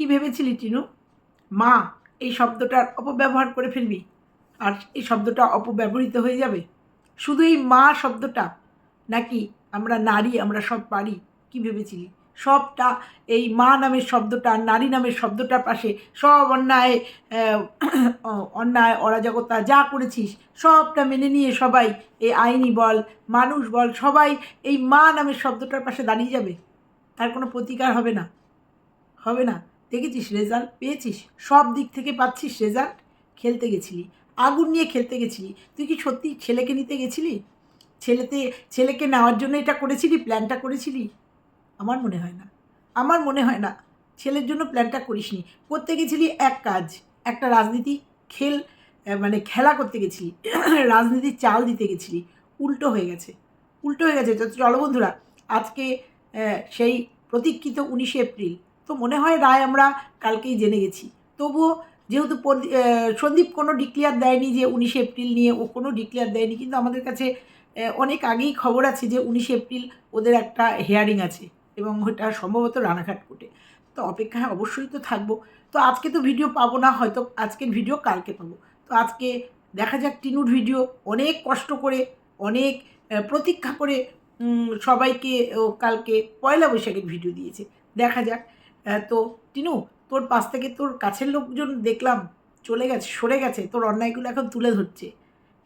কি ভেবেছিলি, টিনু? মা, এই শব্দটার অপব্যবহার করে ফেলবি। আর এই শব্দটা অপব্যবহৃত হয়ে যাবে। শুধু এই মা শব্দটা, নাকি আমরা নারী, আমরা সব পারি? কি ভেবেছিলি? সবটা এই মা নামের শব্দটা, নারী নামের শব্দটার পাশে সব অন্যায় অন্যায়, অরাজকতা যা করেছিস, সবটা মেনে নিয়ে সবাই, এই আইনি বল, মানুষ বল, সবাই এই মা নামের শব্দটার পাশে দাঁড়িয়ে যাবে। তার কোনো প্রতিকার হবে না। হবে না। দেখেছিস রেজাল্ট পেয়েছিস? সব দিক থেকে পাচ্ছিস রেজাল্ট খেলতে গেছিলি। আগুন নিয়ে খেলতে গেছিলি। তুই কি সত্যি ছেলেকে নিতে গেছিলি? ছেলেতে, ছেলেকে নেওয়ার জন্য এটা করেছিলি? প্ল্যানটা করেছিলি? আমার মনে হয় না। আমার মনে হয় না। ছেলের জন্য প্ল্যানটা করিসনি। করতে গেছিলি এক কাজ। একটা রাজনীতি খেল মানে খেলা করতে গেছিলি। রাজনীতির চাল দিতে গেছিলি। উল্টো হয়ে গেছে। উল্টো হয়ে গেছে। চলো বন্ধুরা, আজকে সেই প্রতীক্ষিত উনিশে এপ্রিল। তো মনে হয় রায় আমরা কালকেই জেনে গেছি। তবুও যেহেতু সন্দীপ কোনো ডিক্লেয়ার দেয়নি যে উনিশে এপ্রিল নিয়ে, ও কোনো ডিক্লেয়ার দেয়নি, কিন্তু আমাদের কাছে অনেক আগেই খবর আছে যে উনিশে এপ্রিল ওদের একটা হেয়ারিং আছে এবং ওটা সম্ভবত রানাঘাট কোর্টে। তো অপেক্ষায় অবশ্যই তো থাকব। তো আজকে তো ভিডিও পাবো না, হয়তো আজকের ভিডিও কালকে পাবো। তো আজকে দেখা যাক টিনুর ভিডিও অনেক কষ্ট করে, অনেক প্রতীক্ষা করে সবাইকে কালকে পয়লা বৈশাখের ভিডিও দিয়েছে। দেখা যাক। তো টিনু, তোর পাশ থেকে তোর কাছের লোকজন দেখলাম, চলে গেছে, সরে গেছে, তোর অন্যায়গুলো এখন তুলে ধরছে।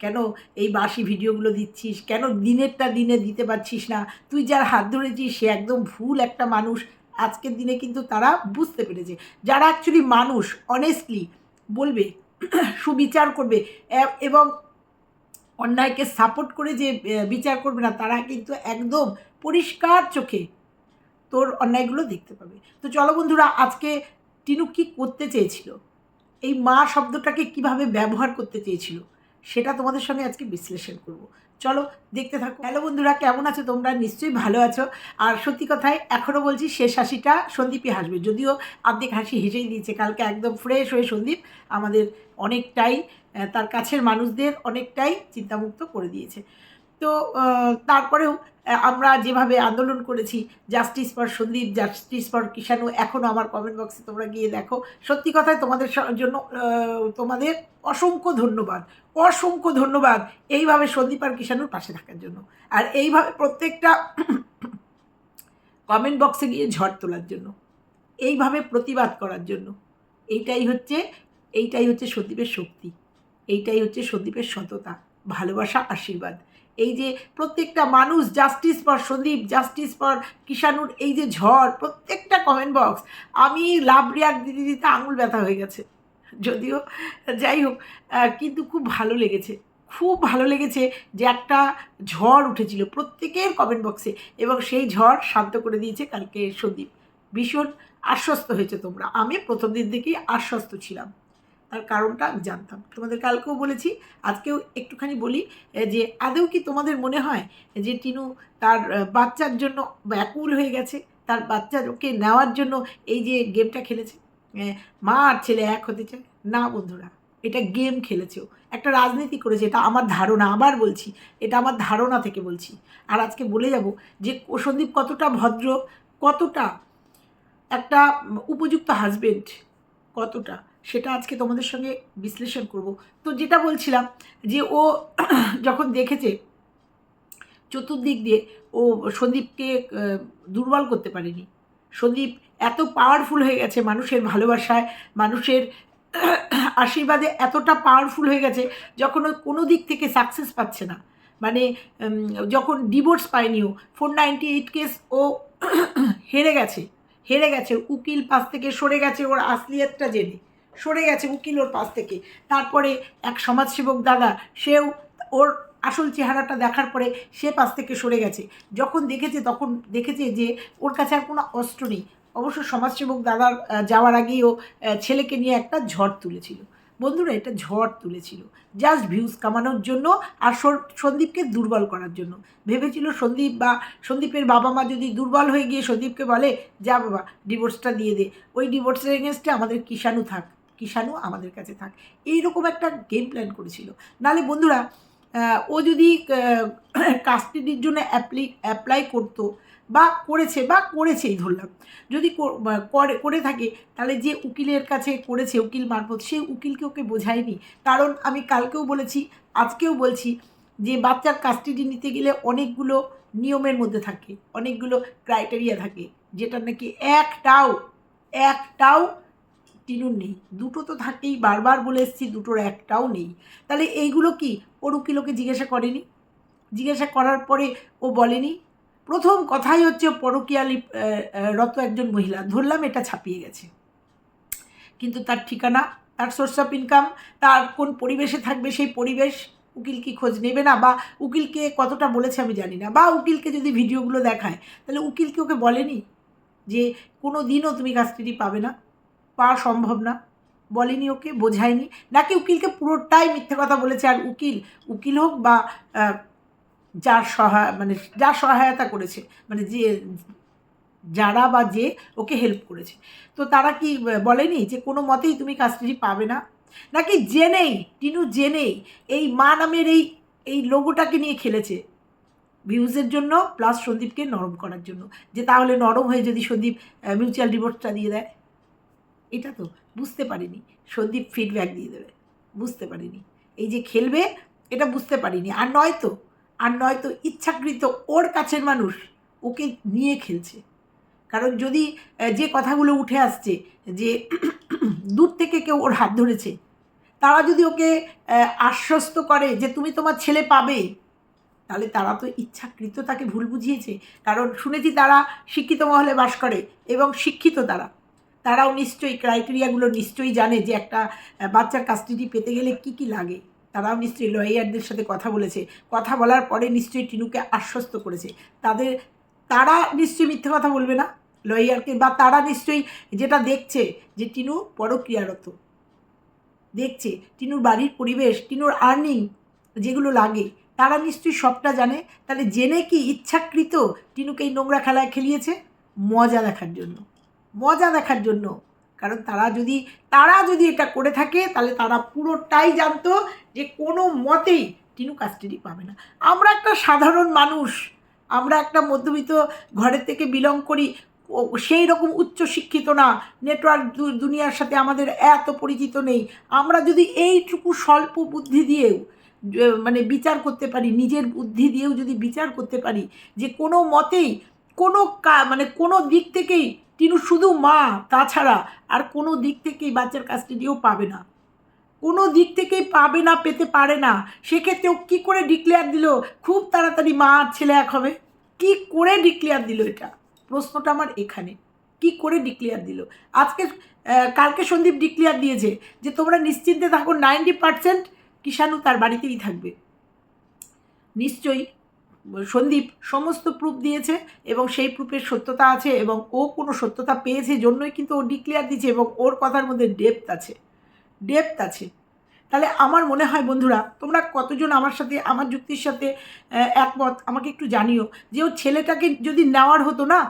কেন এই বাসি ভিডিওগুলো দিচ্ছিস? কেন দিনেরটা দিনে দিতে পারছিস না? তুই যার হাত ধরেছিস, সে একদম ভুল একটা মানুষ। আজকের দিনে কিন্তু তারা বুঝতে পেরেছে। যারা অ্যাকচুয়ালি মানুষ অনেস্টলি বলবে, সুবিচার করবে এবং অন্যায়কে সাপোর্ট করে যে বিচার করবে না, তারা কিন্তু একদম পরিষ্কার চোখে তোর অন্যায়গুলো দেখতে পাবে। তো চলো বন্ধুরা, আজকে টিনু কি করতে চেয়েছিল? এই মা শব্দটাকে কীভাবে ব্যবহার করতে চেয়েছিল, সেটা তোমাদের সঙ্গে আজকে বিশ্লেষণ করব। চলো দেখতে থাকো। হ্যালো বন্ধুরা, কেমন আছো তোমরা? নিশ্চয়ই ভালো আছো। আর সত্যি কথায় এখনও বলছি শেষ হাসিটা সন্দীপই হাসবে। যদিও আর্ধেক হাসি হেসেই দিয়েছে, কালকে একদম ফ্রেশ হয়ে সন্দীপ আমাদের অনেকটাই তার কাছের মানুষদের অনেকটাই চিন্তামুক্ত করে দিয়েছে। তো তারপরেও আমরা যেভাবে আন্দোলন করেছি justice for Sandip justice for Kishanu এখনও আমার কমেন্ট বক্সে তোমরা গিয়ে দেখো। সত্যি কথায় তোমাদের জন্য তোমাদের অসংখ্য ধন্যবাদ। অসংখ্য ধন্যবাদ এইভাবে সন্দীপ আর কিষাণুর পাশে থাকার জন্য। আর এইভাবে প্রত্যেকটা কমেন্ট বক্সে গিয়ে ঝড় তোলার জন্য। এইভাবে প্রতিবাদ করার জন্য। এইটাই হচ্ছে এইটাই হচ্ছে সন্দীপের শক্তি। এইটাই হচ্ছে সন্দীপের সততা, ভালোবাসা, আশীর্বাদ। এই যে প্রত্যেকটা মানুষ justice for Sandip justice for কিষাণুর এই যে ঝড়, প্রত্যেকটা কমেন্ট বক্স আমি লাভ রিয়াক্ট দিতে দিতে আঙুল ব্যথা হয়ে গেছে। যদিও, যাই হোক কিন্তু খুব ভালো লেগেছে। খুব ভালো লেগেছে যে একটা ঝড় উঠেছিল প্রত্যেকের কমেন্ট বক্সে এবং সেই ঝড় শান্ত করে দিয়েছে কালকে সন্দীপ ভীষণ আশ্বস্ত হয়েছে তোমরা। আমি প্রথম দিন থেকেই আশ্বস্ত ছিলাম। তার কারণটা আমি জানতাম। তোমাদের কালকেও বলেছি, আজকেও একটুখানি বলি যে আদৌ কি তোমাদের মনে হয় যে টিনু তার বাচ্চার জন্য ব্যাকুল হয়ে গেছে? তার বাচ্চাকে নেওয়ার জন্য এই যে গেমটা খেলেছে? মা আর ছেলে এক হতে চায়? না বন্ধুরা, এটা গেম খেলেছেও একটা রাজনীতি করেছে, এটা আমার ধারণা, আবার বলছি, এটা আমার ধারণা থেকে বলছি। আর আজকে বলে যাব যে সন্দীপ কতটা ভদ্র, কতটা একটা উপযুক্ত হাজবেন্ড কতটা। সেটা আজকে তোমাদের সঙ্গে বিশ্লেষণ করব। তো যেটা বলছিলাম যে ও যখন দেখেছে চতুর্দিক দিয়ে ও সন্দীপকে দুর্বল করতে পারেনি। সন্দীপ এত পাওয়ারফুল হয়ে গেছে মানুষের ভালোবাসায়, মানুষের আশীর্বাদে এতটা পাওয়ারফুল হয়ে গেছে যখন ও কোনো দিক থেকে সাকসেস পাচ্ছে না। মানে যখন ডিভোর্স পায়নি ও ফোর নাইনটি এইট কেস ও হেরে গেছে হেরে গেছে, উকিল পাশ থেকে সরে গেছে ওর আসলিয়তটা জেনে সরে গেছে উকিল ওর পাশ থেকে। তারপরে এক সমাজসেবক দাদা, সেও ওর আসল চেহারাটা দেখার পরে সে পাশ থেকে সরে গেছে। যখন দেখেছে তখন দেখেছে যে ওর কাছে আর কোনো অস্ত্র নেই। অবশ্য সমাজসেবক দাদার যাওয়ার আগেই ও ছেলেকে নিয়ে একটা ঝড় তুলেছিল। বন্ধুরা, এটা ঝড় তুলেছিল। জাস্ট ভিউজ কামানোর জন্য আর সন্দীপকে দুর্বল করার জন্য। ভেবেছিল সন্দীপ বা সন্দীপের বাবা মা যদি দুর্বল হয়ে গিয়ে সন্দীপকে বলে, যা বাবা ডিভোর্সটা দিয়ে দে। ওই ডিভোর্সের এগেনস্টে আমাদের কিষাণু থাক। কিষাণু আমাদের কাছে থাক। এইরকম একটা গেম প্ল্যান করেছিল। নালে বন্ধুরা ও যদি কাস্টাডির জন্য অ্যাপ্লি অ্যাপ্লাই করতো বা করেছে, বা করেছেই ধরলাম। যদি করে করে থাকে, তাহলে যে উকিলের কাছে করেছে, উকিল মারফত সেই উকিলকে ওকে বোঝায়নি। কারণ আমি কালকেও বলেছি, আজকেও বলছি যে বাচ্চার কাস্টাডি নিতে গেলে অনেকগুলো নিয়মের মধ্যে থাকে, অনেকগুলো ক্রাইটেরিয়া থাকে, যেটা নাকি একটাও একটাও টিনুর নেই। দুটো তো থাকেই বারবার বলে এসেছি দুটোর একটাও নেই। তাহলে এইগুলো কি? ওর উকিলকে জিজ্ঞাসা করেনি? জিজ্ঞাসা করার পরে ও বলেনি প্রথম কথাই হচ্ছে ও পরকীয়া লিপ- আহ, আহ, রত একজন মহিলা। ধরলাম এটা ছাপিয়ে গেছে। কিন্তু তার ঠিকানা তার সোর্স অফ ইনকাম তার কোন পরিবেশে থাকবে সেই পরিবেশ উকিল কি খোঁজ নেবে না? বা উকিলকে কতটা বলেছে আমি জানি না। বা উকিলকে যদি ভিডিওগুলো দেখায় তাহলে উকিল কি ওকে বলেনি? যে কোনো দিনও তুমি কাস্টাডি পাবে না? পাওয়া সম্ভব না। বলেনি ওকে, বোঝায়নি। নাকি উকিলকে পুরোটাই মিথ্যে কথা বলেছে আর উকিল উকিল হোক বা যার সহায় মানে যার সহায়তা করেছে মানে যে, যারা বা যে ওকে হেল্প করেছে। তো তারা কি বলেনি যে কোনো মতেই তুমি কাস্টাডি পাবে না? নাকি জেনেই, টিনু জেনেই এই মা নামের এই এই লোগোটাকে নিয়ে খেলেছে? ভিউজের জন্য প্লাস সন্দীপকে নরম করার জন্য। যে তাহলে নরম হয়ে যদি সন্দীপ মিউচুয়াল ডিভোর্সটা দিয়ে দেয়। এটা তো বুঝতে পারিনি। সন্দীপ ফিডব্যাক দিয়ে দেবে। বুঝতে পারিনি। এই যে খেলবে, এটা বুঝতে পারিনি। আর নয়তো আর নয়তো ইচ্ছাকৃত ওর কাছের মানুষ ওকে নিয়ে খেলছে। কারণ যদি যে কথাগুলো উঠে আসছে যে দূর থেকে কেউ ওর হাত ধরেছে, তারা যদি ওকে আশ্বস্ত করে যে তুমি তোমার ছেলে পাবে, তাহলে তারা তো ইচ্ছাকৃত তাকে ভুল বুঝিয়েছে। কারণ শুনেছি তারা শিক্ষিত মহলে বাস করে এবং শিক্ষিত তারা। তারাও নিশ্চয়ই ক্রাইটেরিয়াগুলো নিশ্চয়ই জানে যে একটা বাচ্চার কাস্টাডি পেতে গেলে কি কি লাগে। তারাও নিশ্চয়ই লয়ারদের সাথে কথা বলেছে। কথা বলার পরে নিশ্চয়ই টিনুকে আশ্বস্ত করেছে। তাদের, তারা নিশ্চয়ই মিথ্যে কথা বলবে না লয়ারকে বা তারা নিশ্চয়ই যেটা দেখছে যে টিনু পরক্রিয়ারত। দেখছে টিনুর বাড়ির পরিবেশ, টিনুর আর্নিং যেগুলো লাগে, তারা নিশ্চয়ই সবটা জানে। তাহলে জেনে কি ইচ্ছাকৃত টিনুকে এই নোংরা খেলায় খেলিয়েছে? মজা দেখার জন্য। মজা দেখার জন্য। কারণ তারা যদি তারা যদি এটা করে থাকে, তাহলে তারা পুরোটাই জানতো যে কোনো মতেই টিনু কাস্টাডি পাবে না। আমরা একটা সাধারণ মানুষ, আমরা একটা মধ্যবিত্ত ঘরের থেকে বিলং করি সেই রকম উচ্চ শিক্ষিত না নেটওয়ার্ক দুনিয়ার সাথে আমাদের এত পরিচিত নেই। আমরা যদি এইটুকু স্বল্প বুদ্ধি দিয়েও মানে বিচার করতে পারি, নিজের বুদ্ধি দিয়েও যদি বিচার করতে পারি, যে কোনো মতেই কোনো মানে কোনো দিক থেকেই টিনু শুধু মা তাছাড়া আর কোনো দিক থেকেই বাচ্চার কাস্টাডিও পাবে না। কোনো দিক থেকেই পাবে না, পেতে পারে না। সেক্ষেত্রে ও কী করে ডিক্লেয়ার দিল? খুব তাড়াতাড়ি মা আর ছেলে এক হবে। কি করে ডিক্লেয়ার দিল এটা? প্রশ্নটা আমার এখানে। কি করে ডিক্লেয়ার দিল? আজকে কালকে সন্দীপ ডিক্লেয়ার দিয়েছে যে তোমরা নিশ্চিন্তে থাকো, নাইনটি পার্সেন্ট কিষাণু তার বাড়িতেই থাকবে। নিশ্চয়ই সন্দীপ সমস্ত প্রুফ দিয়েছে এবং সেই প্রুফের সত্যতা আছে এবং ও কোনো সত্যতা পেয়েছে জন্যই কিন্তু ও ডিক্লেয়ার দিয়েছে এবং ওর কথার মধ্যে ডেপথ আছে। ডেপথ আছে। তাহলে আমার মনে হয় বন্ধুরা, তোমরা কতজন আমার সাথে, আমার যুক্তির সাথে একমত? আমাকে একটু জানিও যে ওর ছেলেটাকে যদি নেওয়ার হতো না,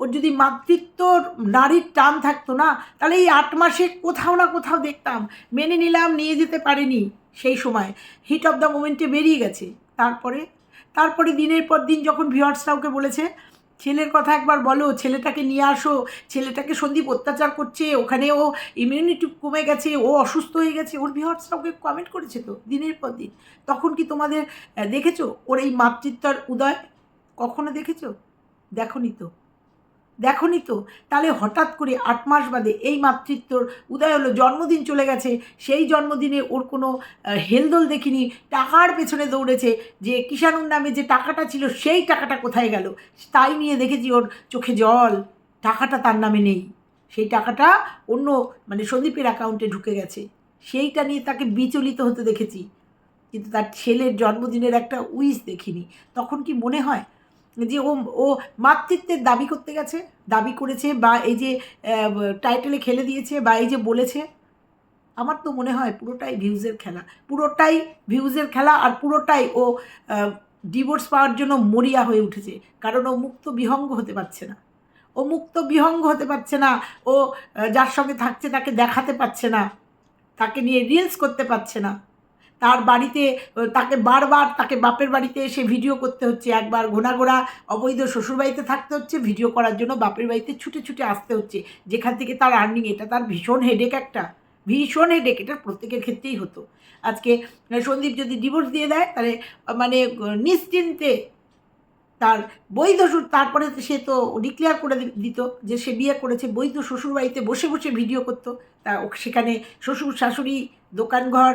ওর যদি মাতৃত্বর নারীর টান থাকতো না, তাহলে এই আট মাসে কোথাও না কোথাও দেখতাম, মেনে নিলাম, নিয়ে যেতে পারেনি সেই সময়। হিট অফ দ্য মোমেন্টে বেরিয়ে গেছে। তারপরে তারপরে দিনের পর দিন যখন ভিওয়ার্সরাওকে বলেছে, ছেলের কথা একবার বলো, ছেলেটাকে নিয়ে আসো, ছেলেটাকে সন্দীপ অত্যাচার করছে, ওখানে ও ইমিউনিটি কমে গেছে, ও অসুস্থ হয়ে গেছে। ওর ওকে কমেন্ট করেছে তো, দিনের পর দিন। তখন কি তোমাদের দেখেছ ওর এই মাতৃত্বর উদয়? কখনো দেখেছ? দেখো তো। দেখনি তো? তাহলে হঠাৎ করে আট মাস বাদে এই মাতৃত্বর উদয় হলো, জন্মদিন চলে গেছে, সেই জন্মদিনে ওর কোনো হেলদোল দেখিনি, টাকার পেছনে দৌড়েছে যে কিষাণুর নামে যে টাকাটা ছিল সেই টাকাটা কোথায় গেল? তাই নিয়ে দেখেছি ওর চোখে জল, টাকাটা তার নামে নেই। সেই টাকাটা অন্য মানে সন্দীপের অ্যাকাউন্টে ঢুকে গেছে। সেইটা নিয়ে তাকে বিচলিত হতে দেখেছি। কিন্তু তার ছেলের জন্মদিনের একটা উইশ দেখিনি। তখন কি মনে হয় যে ও ও মাতৃত্বের দাবি করতে গেছে, দাবি করেছে বা এই যে টাইটেলে খেলে দিয়েছে বা এই যে বলেছে, আমার তো মনে হয় পুরোটাই ভিউজের খেলা। পুরোটাই ভিউজের খেলা আর পুরোটাই ও ডিভোর্স পাওয়ার জন্য মরিয়া হয়ে উঠেছে। কারণ ও মুক্ত বিহঙ্গ হতে পারছে না। ও মুক্ত বিহঙ্গ হতে পারছে না। ও যার সঙ্গে থাকছে তাকে দেখাতে পারছে না। তাকে নিয়ে রিলস করতে পারছে না। তার বাড়িতে তাকে বারবার, তাকে বাপের বাড়িতে এসে ভিডিও করতে হচ্ছে, একবার ঘোড়া অবৈধ শ্বশুরবাড়িতে থাকতে হচ্ছে ভিডিও করার জন্য বাপের বাড়িতে ছুটে ছুটে আসতে হচ্ছে। যেখান থেকে তার আর্নিং এটা তার ভীষণ হেডেক একটা, ভীষণ হেডেক এটা প্রত্যেকের ক্ষেত্রেই হতো। আজকে সন্দীপ যদি ডিভোর্স দিয়ে দেয়, তাহলে মানে নিশ্চিন্তে তার বৈধ তারপরে সে তো ডিক্লেয়ার করে দিত যে সে বিয়ে করেছে, বৈধ শ্বশুরবাড়িতে বসে বসে ভিডিও করতো। তা সেখানে শ্বশুর শাশুড়ি, দোকানঘর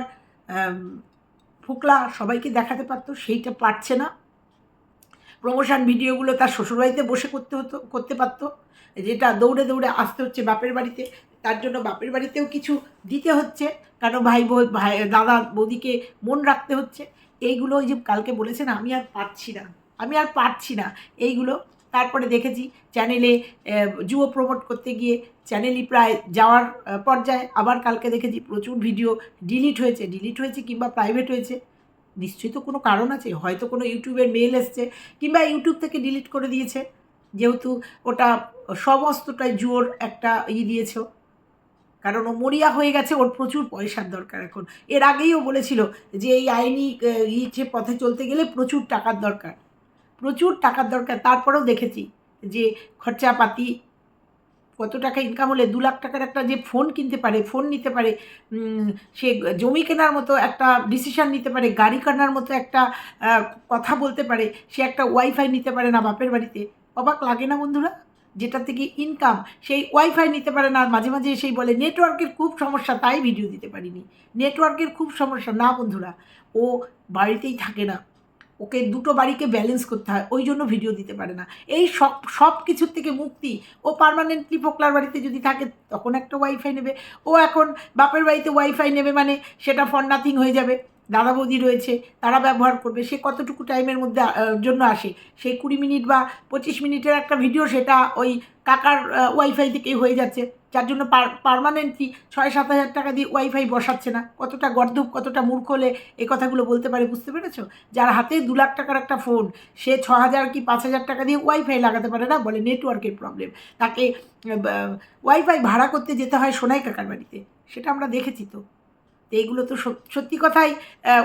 ফুকলা সবাইকে দেখাতে পারতো, সেইটা পারছে না। প্রমোশন ভিডিওগুলো তার শ্বশুরবাড়িতে বসে করতে হতো, করতে পারতো। যেটা দৌড়ে দৌড়ে আসতে হচ্ছে বাপের বাড়িতে, তার জন্য বাপের বাড়িতেও কিছু দিতে হচ্ছে। কারণ ভাই বই ভাই, দাদা, বৌদিকে মন রাখতে হচ্ছে। এইগুলো ওই যে কালকে বলেছেন, আমি আর পারছি না। আমি আর পারছি না। এইগুলো তারপরে দেখেছি চ্যানেলে জুয়ো প্রমোট করতে গিয়ে চ্যানেলই প্রায় যাওয়ার পর্যায়ে আবার কালকে দেখেছি প্রচুর ভিডিও ডিলিট হয়েছে। ডিলিট হয়েছে কিংবা প্রাইভেট হয়েছে। নিশ্চয়ই তো কোনো কারণ আছে? হয়তো কোনো ইউটিউবের মেল এসছে কিংবা ইউটিউব থেকে ডিলিট করে দিয়েছে। যেহেতু ওটা সমস্তটাই জুয়োর একটা ই দিয়েছ কারণ ও মরিয়া হয়ে গেছে, ওর প্রচুর পয়সার দরকার এখন। এর আগেই ও বলেছিল যে এই আইনি ইচ্ছে পথে চলতে গেলে প্রচুর টাকার দরকার। প্রচুর টাকার দরকার। তারপরেও দেখেছি যে খরচাপাতি, কত টাকা ইনকাম হলে দু লাখ টাকার একটা যে ফোন কিনতে পারে ফোন নিতে পারে সে জমি কেনার মতো একটা ডিসিশন নিতে পারে, গাড়ি কেনার মতো একটা কথা বলতে পারে, সে একটা ওয়াইফাই নিতে পারে না বাপের বাড়িতে। অবাক লাগে না বন্ধুরা? যেটা থেকে ইনকাম সেই ওয়াইফাই নিতে পারে না, মাঝে মাঝে এসেই বলে নেটওয়ার্কের খুব সমস্যা। তাই ভিডিও দিতে পারিনি। নেটওয়ার্কের খুব সমস্যা। না বন্ধুরা, ও বাড়িতেই থাকে না। ওকে দুটো বাড়িকে ব্যালেন্স করতে হয়, ওই জন্য ভিডিও দিতে পারে না। এই সব সব কিছুর থেকে মুক্তি, ও পারমানেন্টলি ফোকলার বাড়িতে যদি থাকে, তখন একটা ওয়াইফাই নেবে। ও এখন বাপের বাড়িতে ওয়াইফাই নেবে মানে সেটা ফর নাথিং হয়ে যাবে। দাদা বৌদি রয়েছে, তারা ব্যবহার করবে। সে কতটুকু টাইমের মধ্যে জন্য আসে? সেই কুড়ি মিনিট বা পঁচিশ মিনিটের একটা ভিডিও সেটা ওই কাকার ওয়াইফাই থেকেই হয়ে যাচ্ছে। যার জন্য পারমানেন্টলি ছয় সাত হাজার টাকা দিয়ে ওয়াইফাই বসাচ্ছে না। কতটা গর্ধব কতটা মূর্খ হলে এই কথাগুলো বলতে পারে, বুঝতে পেরেছ? যার হাতে দু লাখ টাকার একটা ফোন সে ছ হাজার কি পাঁচ হাজার টাকা দিয়ে ওয়াইফাই লাগাতে পারে না, বলে নেটওয়ার্কের প্রবলেম তাকে ওয়াইফাই ভাড়া করতে যেতে হয় সোনাই কাকার বাড়িতে। সেটা আমরা দেখেছি তো। তো এইগুলো তো সত- সত্যি কথাই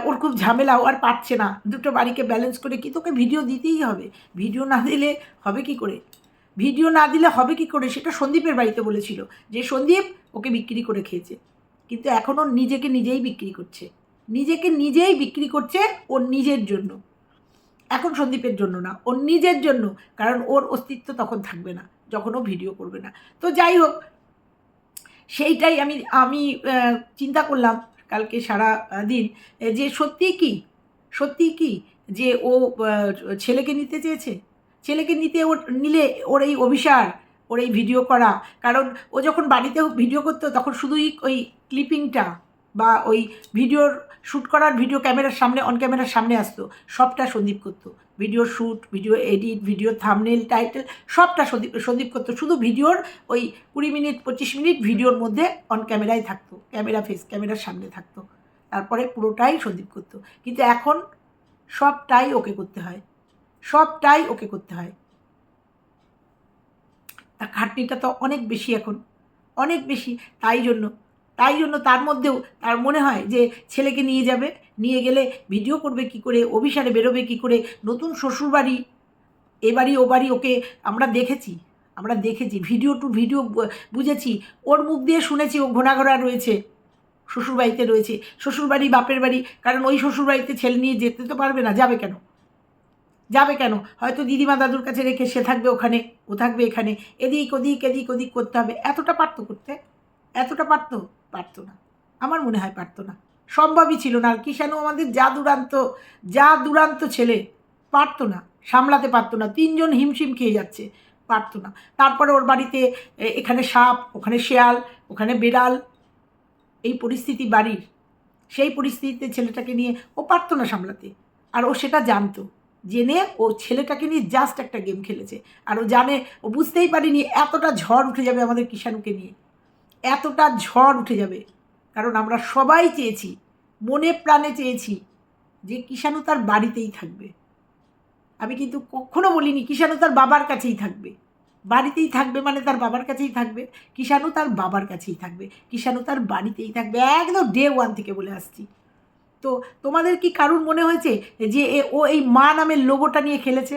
ওর খুব ঝামেলা, ও আর পারছে না। দুটো বাড়িকে ব্যালেন্স করে কি তোকে ভিডিও দিতেই হবে? ভিডিও না দিলে হবে কি করে? ভিডিও না দিলে হবে কি করে? সেটা সন্দীপের বাড়িতে বলেছিল যে সন্দীপ ওকে বিক্রি করে খেয়েছে। কিন্তু এখনও নিজেকে নিজেই বিক্রি করছে। নিজেকে নিজেই বিক্রি করছে ওর নিজের জন্য। এখন সন্দীপের জন্য না, ওর নিজের জন্য, কারণ ওর অস্তিত্ব তখন থাকবে না, যখন ও ভিডিও করবে না। তো যাই হোক, সেইটাই আমি আমি চিন্তা করলাম কালকে সারা দিন যে সত্যি কি? সত্যি কি যে ও ছেলেকে নিতে চেয়েছে? ছেলেকে নিতে ওর, নিলে ওর এই অভিসার, ওর এই ভিডিও করা, কারণ ও যখন বাড়িতে ভিডিও করতো তখন শুধুই ওই ক্লিপিংটা বা ওই ভিডিওর শ্যুট করার ভিডিও ক্যামেরার সামনে অন ক্যামেরার সামনে আসতো। সবটা সন্দীপ করতো। Video shoot video edit video thumbnail title সবটা সন্দীপ সন্দীপ করতো। শুধু ভিডিওর ওই কুড়ি মিনিট, পঁচিশ মিনিট ভিডিওর মধ্যে অন ক্যামেরায় থাকতো। ক্যামেরা ফেস ক্যামেরার সামনে থাকতো। তারপরে পুরোটাই সন্দীপ করতো। কিন্তু এখন সবটাই ওকে করতে হয়। সবটাই ওকে করতে হয়। তা খাটনিটা তো অনেক বেশি এখন। অনেক বেশি। তাই জন্য তাই জন্য তার মধ্যেও তার মনে হয় যে ছেলেকে নিয়ে যাবে, নিয়ে গেলে ভিডিও করবে কি করে, অভিসারে বেরোবে কি করে, নতুন শ্বশুরবাড়ি, এ বাড়ি, ও বাড়ি ওকে আমরা দেখেছি আমরা দেখেছি, ভিডিও টু ভিডিও বুঝেছি, ওর মুখ দিয়ে শুনেছি ও ঘোড়াঘোড়া রয়েছে, শ্বশুরবাড়িতে রয়েছে, শ্বশুরবাড়ি বাপের বাড়ি, কারণ ওই শ্বশুরবাড়িতে ছেলে নিয়ে যেতে তো পারবে না, যাবে কেন? যাবে কেন? হয়তো দিদিমা দাদুর কাছে রেখে সে থাকবে ওখানে, ও থাকবে এখানে, এদিক ওদিক এদিক ওদিক করতে হবে, এতটা পারতো করতে? এতটা পারতো? পারতো না আমার মনে হয় পারতো না সম্ভবই ছিল না। আর কিষাণু আমাদের যা দুরান্ত যা দুরান্ত ছেলে পারতো না সামলাতে পারতো না তিনজন হিমশিম খেয়ে যাচ্ছে পারতো না তারপরে ওর বাড়িতে এখানে সাপ, ওখানে শেয়াল, ওখানে বেড়াল, এই পরিস্থিতি বাড়ির। সেই পরিস্থিতিতে ছেলেটাকে নিয়ে ও পারতো না সামলাতে। আর ও সেটা জানতো। জেনে ও ছেলেটাকে নিয়ে জাস্ট একটা গেম খেলেছে। আর ও জানে, ও বুঝতেই পারিনি এতটা ঝড় উঠে যাবে আমাদের কিষাণুকে নিয়ে। এতটা ঝড় উঠে যাবে। কারণ আমরা সবাই চেয়েছি, মনে প্রাণে চেয়েছি যে কিষাণু তার বাড়িতেই থাকবে। আমি কিন্তু কখনো বলিনি কিষাণু তার বাবার কাছেই থাকবে। বাড়িতেই থাকবে মানে তার বাবার কাছেই থাকবে, কিষাণু তার বাবার কাছেই থাকবে, কিষাণু তার বাড়িতেই থাকবে, একদম ডে ওয়ান থেকে বলে আসছি। তো তোমাদের কি কারুর মনে হয়েছে যে ও এই মা নামের লোগোটা নিয়ে খেলেছে?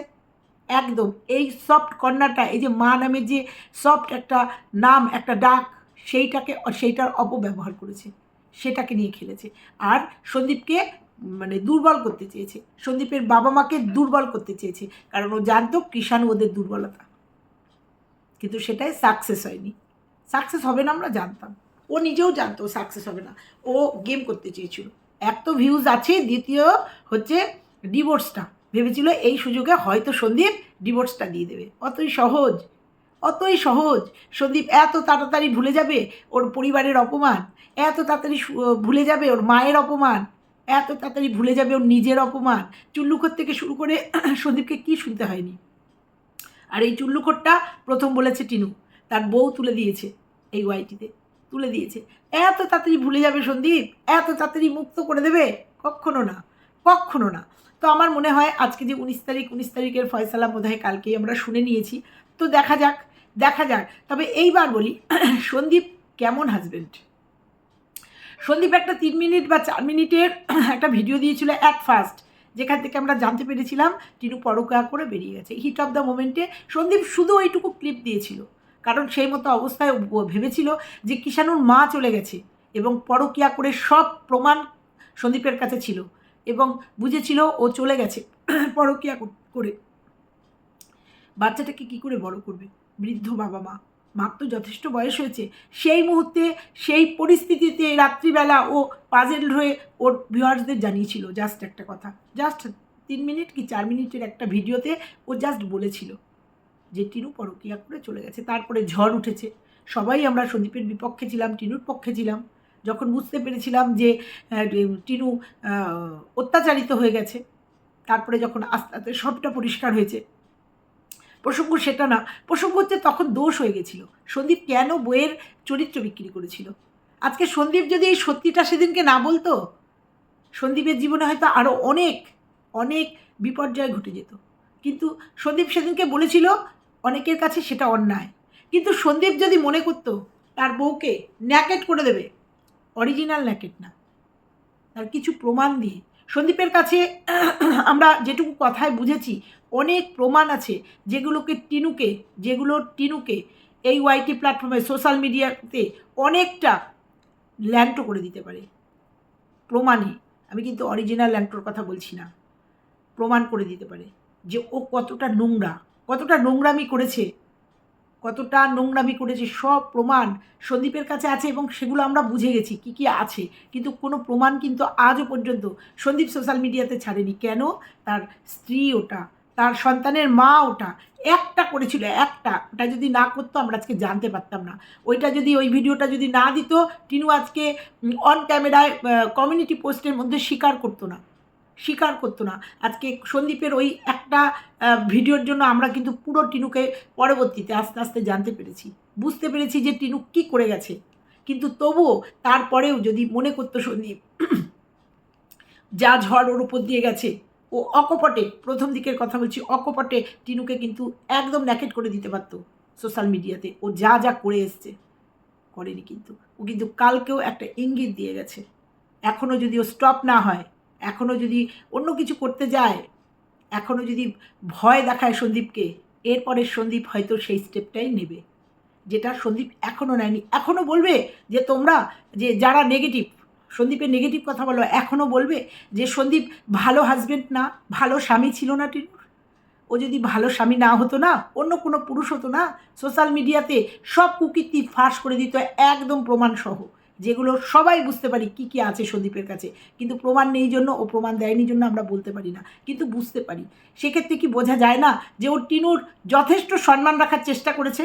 একদম, এই সফট কর্নারটা এই যে মা নামের যে সফট একটা নাম, একটা ডাক সেইটাকে, সেইটার অপব্যবহার করেছে। সেটাকে নিয়ে খেলেছে। আর সন্দীপকে মানে দুর্বল করতে চেয়েছে। সন্দীপের বাবা মাকে দুর্বল করতে চেয়েছে। কারণ ও জানতো কৃষাণু ওদের দুর্বলতা। কিন্তু সেটাই সাকসেস হয়নি। সাকসেস হবে না আমরা জানতাম। ও নিজেও জানতো সাকসেস হবে না। ও গেম করতে চেয়েছিল। এক তো ভিউজ আছে, দ্বিতীয় হচ্ছে ডিভোর্সটা ভেবেছিল এই সুযোগে হয়তো সন্দীপ ডিভোর্সটা দিয়ে দেবে। অতই সহজ। অতই সহজ। সন্দীপ, এত তাড়াতাড়ি ভুলে যাবে ওর পরিবারের অপমান? এত তাড়াতাড়ি ভুলে যাবে ওর মায়ের অপমান? এত তাড়াতাড়ি ভুলে যাবে ওর নিজের অপমান? চুল্লুখোর থেকে শুরু করে সন্দীপকে কি শুনতে হয়নি? আর এই চুল্লুখোরটা প্রথম বলেছে টিনু। তার বউ তুলে দিয়েছে এই ওয়াইটিতে। তুলে দিয়েছে। এত তাড়াতাড়ি ভুলে যাবে সন্দীপ? এত তাড়াতাড়ি মুক্ত করে দেবে? কখনো না। কখনো না। তো আমার মনে হয় আজকে যে উনিশ তারিখ, উনিশ তারিখের ফয়সালা বোধ হয় কালকেই আমরা শুনে নিয়েছি। তো দেখা যাক দেখা যাক। তবে এইবার বলি, সন্দীপ কেমন হাজবেন্ড সন্দীপ একটা তিন মিনিট বা চার মিনিটের একটা ভিডিও দিয়েছিল অ্যাট ফার্স্ট যেখান থেকে আমরা জানতে পেরেছিলাম টিনু পরকা করে বেরিয়ে গেছে। হিট অফ দ্য মোমেন্টে সন্দীপ শুধু ওইটুকু ক্লিপ দিয়েছিল, কারণ সেই মতো অবস্থায় ভেবেছিল যে কিষাণুর মা চলে গেছে এবং পরকিয়া করে সব প্রমাণ সন্দীপের কাছে ছিল এবং বুঝেছিল ও চলে গেছে পরকিয়া করে। বাচ্চাটাকে কি করে বড় করবে? বৃদ্ধ বাবা মা। মার তো যথেষ্ট বয়স হয়েছে। সেই মুহূর্তে, সেই পরিস্থিতিতে রাত্রিবেলা ও পাজেল হয়ে ওর ভিউয়ার্সদের জানিয়েছিল জাস্ট একটা কথা। জাস্ট তিন মিনিট কি চার মিনিটের একটা ভিডিওতে ও জাস্ট বলেছিল যে, টিনু পরকিয়া করে চলে গেছে। তারপরে ঝড় উঠেছে। সবাই আমরা সন্দীপের বিপক্ষে ছিলাম, টিনুর পক্ষে ছিলাম। যখন বুঝতে পেরেছিলাম যে টিনু অত্যাচারিত হয়ে গেছে, তারপরে যখন আস্তে আস্তে সবটা পরিষ্কার হয়েছে প্রসঙ্গ সেটা না, প্রসঙ্গ হচ্ছে তখন দোষ হয়ে গেছিল। সন্দীপ কেন বইয়ের চরিত্র বিক্রি করেছিল? আজকে সন্দীপ যদি এই সত্যিটা সেদিনকে না বলতো, সন্দীপের জীবনে হয়তো আরও অনেক অনেক বিপর্যয় ঘটে যেত। কিন্তু সন্দীপ সেদিনকে বলেছিল, অনেকের কাছে সেটা অন্যায়। কিন্তু সন্দীপ যদি মনে করতো, তার বউকে ন্যাকেট করে দেবে, অরিজিনাল ন্যাকেট না। তার কিছু প্রমাণ দিয়ে সন্দীপের কাছে আমরা যেটুকু কথায় বুঝেছি অনেক প্রমাণ আছে যেগুলোকে টিনুকে, যেগুলো টিনুকে এই ওয়াইটি প্ল্যাটফর্মে সোশ্যাল মিডিয়াতে অনেকটা ল্যান্টো করে দিতে পারে। প্রমাণে আমি কিন্তু অরিজিনাল ল্যান্টোর কথা বলছি না। প্রমাণ করে দিতে পারে যে ও কতটা নোংরা, কতটা নোংরামি করেছে, কতটা নোংরামি করেছে, সব প্রমাণ সন্দীপের কাছে আছে এবং সেগুলো আমরা বুঝে গেছি কি কি আছে। কিন্তু কোনো প্রমাণ কিন্তু আজও পর্যন্ত সন্দীপ সোশ্যাল মিডিয়াতে ছাড়েনি। কেন? তার স্ত্রী ওটা তার সন্তানের মা ওটা, একটা করেছিল, একটা। ওটা যদি না করতো, আমরা আজকে জানতে পারতাম না। ওইটা যদি, ওই ভিডিওটা যদি না দিত, টিনু আজকে অন ক্যামেরায় কমিউনিটি পোস্টের মধ্যে স্বীকার করতো না। স্বীকার করতো না। আজকে সন্দীপের ওই একটা ভিডিওর জন্য আমরা কিন্তু পুরো টিনুকে পরবর্তীতে আস্তে আস্তে জানতে পেরেছি। বুঝতে পেরেছি যে টিনু কী করে গেছে। কিন্তু তবুও তারপরেও যদি মনে করতো সন্দীপ, যা ঝড় ওর উপর দিয়ে গেছে ও অকপটে, প্রথম দিকের কথা বলছি, অকপটে টিনুকে কিন্তু একদম ন্যাকেট করে দিতে পারতো সোশ্যাল মিডিয়াতে ও যা যা করে এসছে, করেনি কিন্তু। ও কিন্তু কালকেও একটা ইঙ্গিত দিয়ে গেছে। এখনও যদি ও স্টপ না হয় এখনও যদি অন্য কিছু করতে যায় এখনও যদি ভয় দেখায় সন্দীপকে, এরপরে সন্দীপ হয়তো সেই স্টেপটাই নেবে। যেটা সন্দীপ এখনও নেয়নি। এখনও বলবে যে তোমরা, যে যারা নেগেটিভ সন্দীপের নেগেটিভ কথা বলো এখনও বলবে যে সন্দীপ ভালো হাজবেন্ড না, ভালো স্বামী ছিল না টিনুর? ও যদি ভালো স্বামী না হতো না, অন্য কোনো পুরুষ হতো না সোশ্যাল মিডিয়াতে সব কুকীর্তি ফাঁস করে দিত একদম প্রমাণসহ যেগুলো সবাই বুঝতে পারি কি কি আছে সন্দীপের কাছে। কিন্তু প্রমাণ নেই জন্য ও প্রমাণ দেয়নি জন্য আমরা বলতে পারি না, কিন্তু বুঝতে পারি। সেক্ষেত্রে কি বোঝা যায় না যে ও টিনুর যথেষ্ট সম্মান রাখার চেষ্টা করেছে?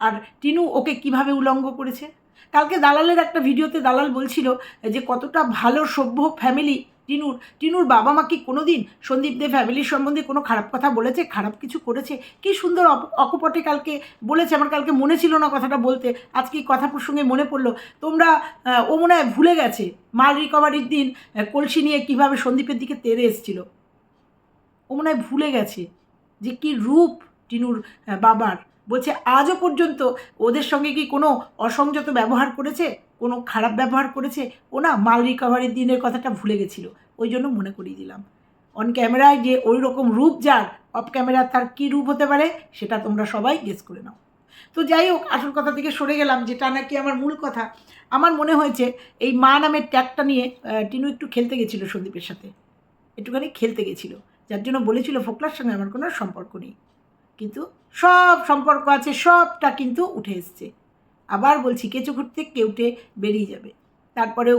আর টিনু ওকে কীভাবে উলঙ্গ করেছে? কালকে দালালের একটা ভিডিওতে দালাল বলছিল যে কতটা ভালো সভ্য ফ্যামিলি টিনুর। টিনুর বাবা মা কি কোনো দিন সন্দীপদের ফ্যামিলির সম্বন্ধে কোনো খারাপ কথা বলেছে? খারাপ কিছু করেছে? কি সুন্দর অকপটে কালকে বলেছে? আমার কালকে মনে ছিল না কথাটা বলতে। আজকে কথা প্রসঙ্গে মনে পড়ল। তোমরা ও মনে হয় ভুলে গেছে মাল রিকভারির দিন কলসি নিয়ে কীভাবে সন্দীপের দিকে তেরে এসেছিল। ও মনে হয় ভুলে গেছে যে কি রূপ টিনুর বাবার। বলছে, আজও পর্যন্ত ওদের সঙ্গে কি কোনো অসংযত ব্যবহার করেছে? কোনো খারাপ ব্যবহার করেছে? ও না মাল রিকভারির দিনের কথাটা ভুলে গেছিল। ওই জন্য মনে করিয়ে দিলাম। অন ক্যামেরায় যে ওই রকম রূপ যার অফ ক্যামেরা তার কী রূপ হতে পারে, সেটা তোমরা সবাই গেস করে নাও। তো যাই হোক, আসল কথা থেকে সরে গেলাম, যেটা নাকি আমার মূল কথা। আমার মনে হয়েছে, এই মা নামের ট্যাগটা নিয়ে টিনু একটু খেলতে গেছিল সন্দীপের সাথে। একটুখানি খেলতে গেছিল, যার জন্য বলেছিল ফোকলার সঙ্গে আমার কোনো সম্পর্ক নেই। কিন্তু সব সম্পর্ক আছে, সবটা কিন্তু উঠে এসছে। আবার বলছি, কেঁচো ঘুরতে কেউটে বেরিয়ে যাবে। তারপরেও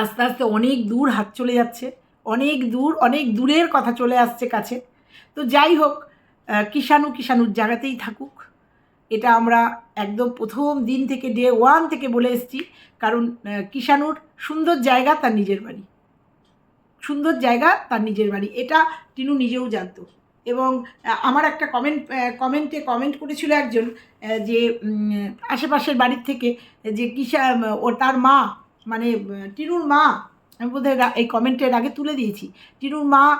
আস্তে আস্তে অনেক দূর হাত চলে যাচ্ছে, অনেক দূর, অনেক দূরের কথা চলে আসছে কাছে। তো যাই হোক কিষাণু কিষাণুর জায়গাতেই থাকুক। এটা আমরা একদম প্রথম দিন থেকে ডে ওয়ান থেকে বলে এসেছি, কারণ কিষাণুর সুন্দর জায়গা তার নিজের বাড়ি। সুন্দর জায়গা তার নিজের বাড়ি। এটা টিনু নিজেও জানতো। এবং আমার একটা কমেন্ট কমেন্টে কমেন্ট করেছিল একজন যে আশেপাশের বাড়ির থেকে, যে কিসা ও তার মা মানে টিনুর মা, আমি রা- এই কমেন্টের আগে তুলে দিয়েছি। টিনুর মা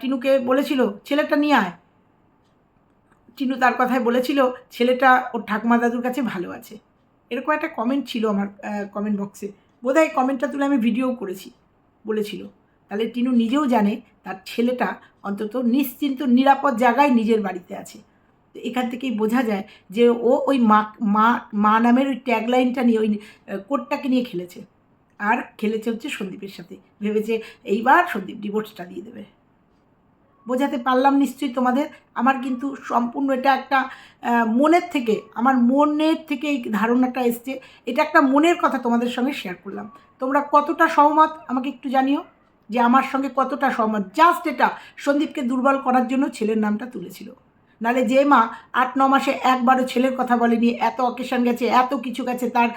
টিনুকে বলেছিল, ছেলেটা নিয়ে আয়। টিনু তার কথায় বলেছিল, ছেলেটা ওর ঠাকুমা দাদুর কাছে ভালো আছে। এরকম একটা কমেন্ট ছিল আমার কমেন্ট বক্সে বোধহয় কমেন্টটা তুলে আমি ভিডিও করেছি, বলেছিল। তাহলে টিনু নিজেও জানে তার ছেলেটা অন্তত নিশ্চিন্ত নিরাপদ জায়গায় নিজের বাড়িতে আছে। তো এখান থেকেই বোঝা যায় যে ও ওই মা মা মা নামের ওই ট্যাগলাইনটা নিয়ে ওই আহ, কোডটাকে নিয়ে খেলেছে। আর খেলেছে হচ্ছে সন্দীপের সাথে। ভেবেছে এইবার সন্দীপ ডিভোর্সটা দিয়ে দেবে। বোঝাতে পারলাম নিশ্চয়ই তোমাদের। আমার কিন্তু সম্পূর্ণ এটা একটা মনের থেকে আমার মনের থেকে এই ধারণাটা এসছে। এটা একটা মনের কথা তোমাদের সঙ্গে শেয়ার করলাম। তোমরা কতটা সহমত আমাকে একটু জানিও। যে আমার সঙ্গে কতটা সহমত জাস্ট এটা, সন্দীপকে দুর্বল করার জন্য ছেলের নামটা তুলেছিল। নালে যে মা আট, ন মাসে একবারও ছেলের কথা বলেনি, এত অকেশন গেছে, এত কিছু গেছে, তার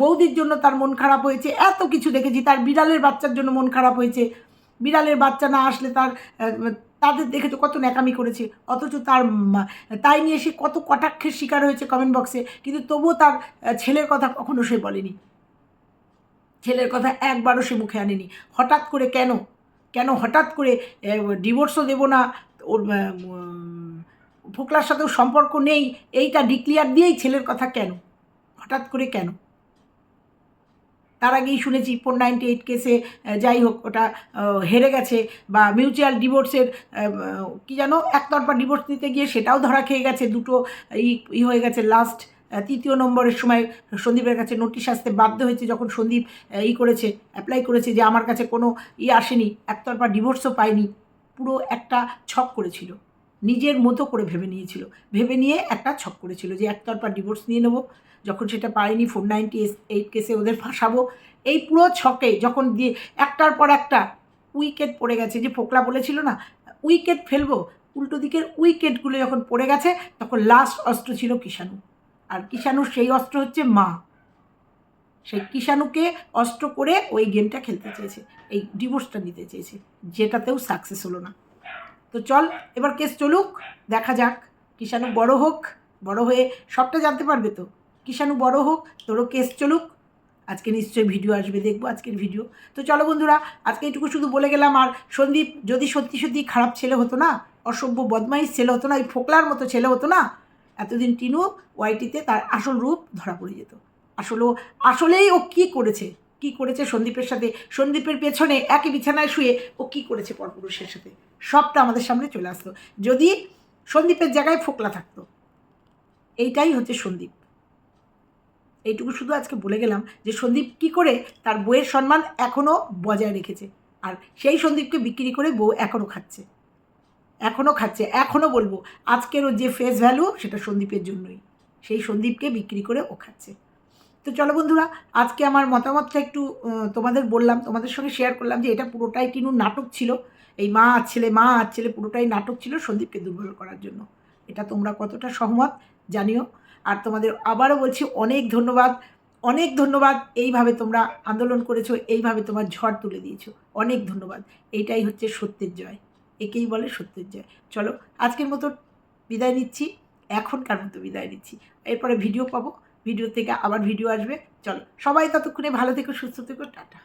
বৌদির জন্য তার মন খারাপ হয়েছে, এত কিছু দেখেছি, তার বিড়ালের বাচ্চার জন্য মন খারাপ হয়েছে। বিড়ালের বাচ্চা না আসলে তার তাদের দেখে তো কত ন্যাকামি করেছে, অথচ তার তাই নিয়ে সে কত কটাক্ষের শিকার হয়েছে কমেন্ট বক্সে কিন্তু তবুও তার ছেলের কথা কখনো সে বলেনি। ছেলের কথা একবারও সে মুখে আনেনি। হঠাৎ করে কেন? কেন হঠাৎ করে ডিভোর্সও দেবো না? ওর ফোকলার সাথেও সম্পর্ক নেই, এইটা ডিক্লিয়ার দিয়েই ছেলের কথা কেন? হঠাৎ করে কেন? তার আগেই শুনেছি ফোর নাইনটি এইট কেসে যাই হোক, ওটা হেরে গেছে বা মিউচুয়াল ডিভোর্সের কি জানো, একতরফা ডিভোর্স নিতে গিয়ে সেটাও ধরা খেয়ে গেছে, দুটো ই হয়ে গেছে লাস্ট তৃতীয় নম্বরের সময় সন্দীপের কাছে নোটিশ আসতে বাধ্য হয়েছে যখন সন্দীপ ই করেছে অ্যাপ্লাই করেছে যে আমার কাছে কোনো ই আসেনি, একতরফা ডিভোর্সও পায়নি, পুরো একটা ছক করেছিল। নিজের মতো করে ভেবে নিয়েছিল। ভেবে নিয়ে একটা ছক করেছিল যে একতরফা ডিভোর্স নিয়ে নেব, যখন সেটা পাইনি ফোর নাইনটি এইট কেসে ওদের ফাঁসাবো। এই পুরো ছকে যখন দিয়ে একটার পর একটা উইকেট পড়ে গেছে, যে ফোকলা বলেছিল না উইকেট ফেলব, উল্টো দিকের উইকেটগুলো যখন পড়ে গেছে, তখন লাস্ট অস্ত্র ছিল কিষাণু। আর কিষাণুর সেই অস্ত্র হচ্ছে মা। সেই কিষাণুকে অস্ত্র করে ওই গেমটা খেলতে চেয়েছে, এই ডিভোর্সটা নিতে চেয়েছে, যেটাতেও সাকসেস হলো না। তো চল, এবার কেস চলুক, দেখা যাক, কিষাণু বড় হোক, বড় হয়ে সবটা জানতে পারবে তো? কিষাণু বড় হোক, তোরও কেস চলুক। আজকে নিশ্চয়ই ভিডিও আসবে, দেখব আজকের ভিডিও তো চলো বন্ধুরা, আজকে এটুকু শুধু বলে গেলাম, আর সন্দীপ যদি সত্যি সত্যি খারাপ ছেলে হতো না, অসভ্য বদমাইশ ছেলে হতো না, এই ফোকলার মতো ছেলে হতো না এতদিন টিনু ওয়াইটিতে তার আসল রূপ ধরা পড়ে যেত। আসলে ও- আসলেই ও কি করেছে? কি করেছে সন্দীপের সাথে? সন্দীপের পেছনে একই বিছানায় শুয়ে ও কি করেছে পরপুরুষের সাথে? সবটা আমাদের সামনে চলে আসতো যদি সন্দীপের জায়গায় ফোকলা থাকতো। এইটাই হচ্ছে সন্দীপ। এইটুকু শুধু আজকে বলে গেলাম যে সন্দীপ কি করে তার বইয়ের সম্মান এখনও বজায় রেখেছে। আর সেই সন্দীপকে বিক্রি করে বউ এখনও খাচ্ছে। এখনও খাচ্ছে এখনও বলব, আজকের ওর যে ফেস ভ্যালু সেটা সন্দীপের জন্যই। সেই সন্দীপকে বিক্রি করে ও খাচ্ছে। তো চলো বন্ধুরা, আজকে আমার মতামতটা একটু তোমাদের বললাম, তোমাদের সঙ্গে শেয়ার করলাম যে এটা পুরোটাই টিনুর নাটক ছিল। এই মা ছেলে, মা আর ছেলে পুরোটাই নাটক ছিল সন্দীপকে দুর্বল করার জন্য। এটা তোমরা কতটা সহমত জানিও। আর তোমাদের আবারও বলছি, অনেক ধন্যবাদ অনেক ধন্যবাদ, এইভাবে তোমরা আন্দোলন করেছ, এইভাবে তোমার ঝড় তুলে দিয়েছ। অনেক ধন্যবাদ, এইটাই হচ্ছে সত্যের জয়। একেই বলে সত্যের জয়। চলো, আজকের মতো বিদায় নিচ্ছি। এখনকার মতো বিদায় নিচ্ছি। এরপরে ভিডিও পাবো। ভিডিও থেকে আবার ভিডিও আসবে। চলো, সবাই ততক্ষণে ভালো থেকো, সুস্থ থেকো, টাটা।